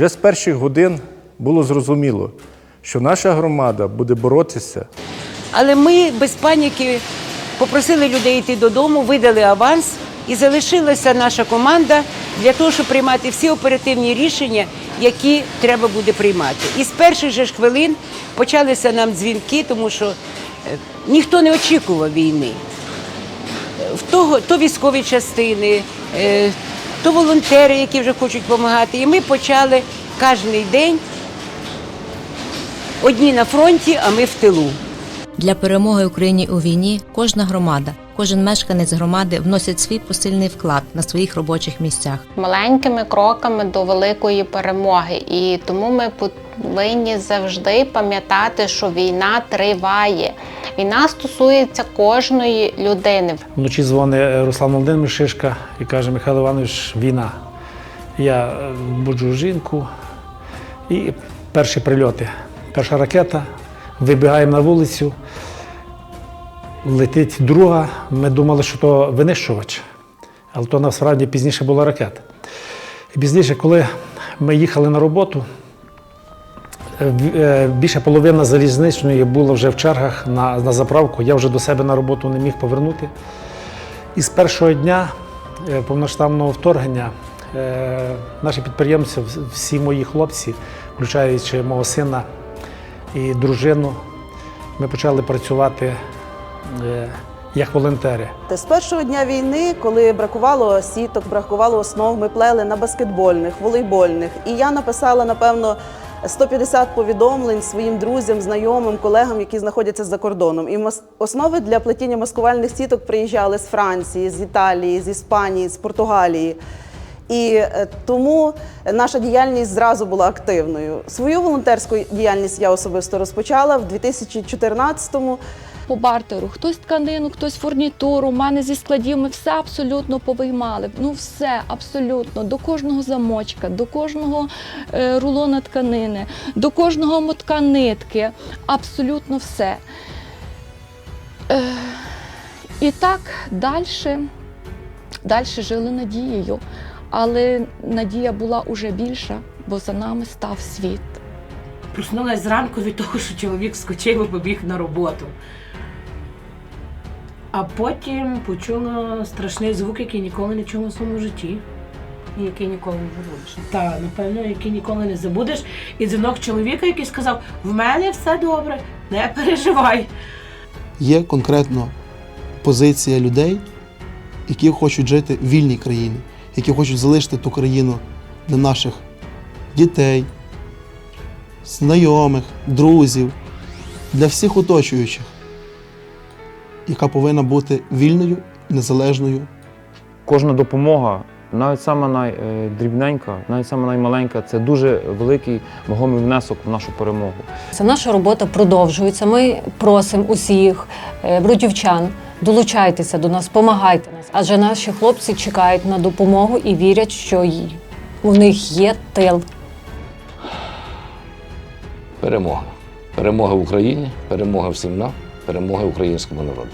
Вже з перших годин було зрозуміло, що наша громада буде боротися Але ми без паніки попросили людей йти додому, видали аванс і залишилася наша команда для того, щоб приймати всі оперативні рішення, які треба буде приймати. І з перших же ж хвилин почалися нам дзвінки, тому що е, ніхто не очікував війни. В того, то військові частини, е, то волонтери, які вже хочуть допомагати. І ми почали кожен день одні на фронті, а ми в тилу. Для перемоги Україні у війні кожна громада, кожен мешканець громади вносить свій посильний вклад на своїх робочих місцях. маленькими кроками до великої перемоги. І тому ми повинні завжди пам'ятати, що війна триває. Війна стосується кожної людини. Вночі дзвонить Руслан Володимир Шишка і каже, Михайло Іванович, війна. Я е, буджу жінку і перші прильоти. Перша ракета, вибігаємо на вулицю, летить друга. Ми думали, що то винищувач, але то насправді пізніше була ракета. І пізніше, коли ми їхали на роботу, е, е, більше половина залізничної була вже в чергах на, на заправку. Я вже до себе на роботу не міг повернути. І з першого дня е, повноштабного вторгнення е, наші підприємці, всі мої хлопці, включаючи мого сина і дружину, ми почали працювати е, як волонтери. З першого дня війни, коли бракувало сіток, бракувало основ, ми плели на баскетбольних, волейбольних. І я написала, напевно, 150 повідомлень своїм друзям, знайомим, колегам, які знаходяться за кордоном. І основи для плетіння маскувальних сіток приїжджали з Франції, з Італії, з Іспанії, з Португалії. І е, тому наша діяльність зразу була активною. Свою волонтерську діяльність я особисто розпочала в 2014-му. По бартеру. Хтось тканину, хтось фурнітуру. У мене зі складів ми все абсолютно повиймали. Ну все абсолютно до кожного замочка, до кожного е, рулона тканини, до кожного мотка нитки. Абсолютно все. Е, і так далі, далі жили надією. Але надія була уже більша, бо за нами став світ. Проснулась зранку від того, що чоловік скочив і побіг на роботу. А потім почула страшний звук, який ніколи не чула в своєму житті. І який ніколи не забудеш. Та, напевно, який ніколи не забудеш. І дзвінок чоловіка, який сказав: в мене все добре, не переживай. Є конкретно позиція людей, які хочуть жити в вільній країні, які хочуть залишити ту країну для наших дітей, знайомих, друзів, для всіх оточуючих, яка повинна бути вільною, незалежною Кожна допомога, навіть сама найдрібненька, навіть сама наймаленька, це дуже великий вагомий внесок в нашу перемогу. Це наша робота продовжується. Ми просимо усіх е, бродівчан, долучайтеся до нас, допомагайте нас. Адже наші хлопці чекають на допомогу і вірять, що у них є тил. Перемога. Перемога в Україні, перемога всім нам, перемога українському народу.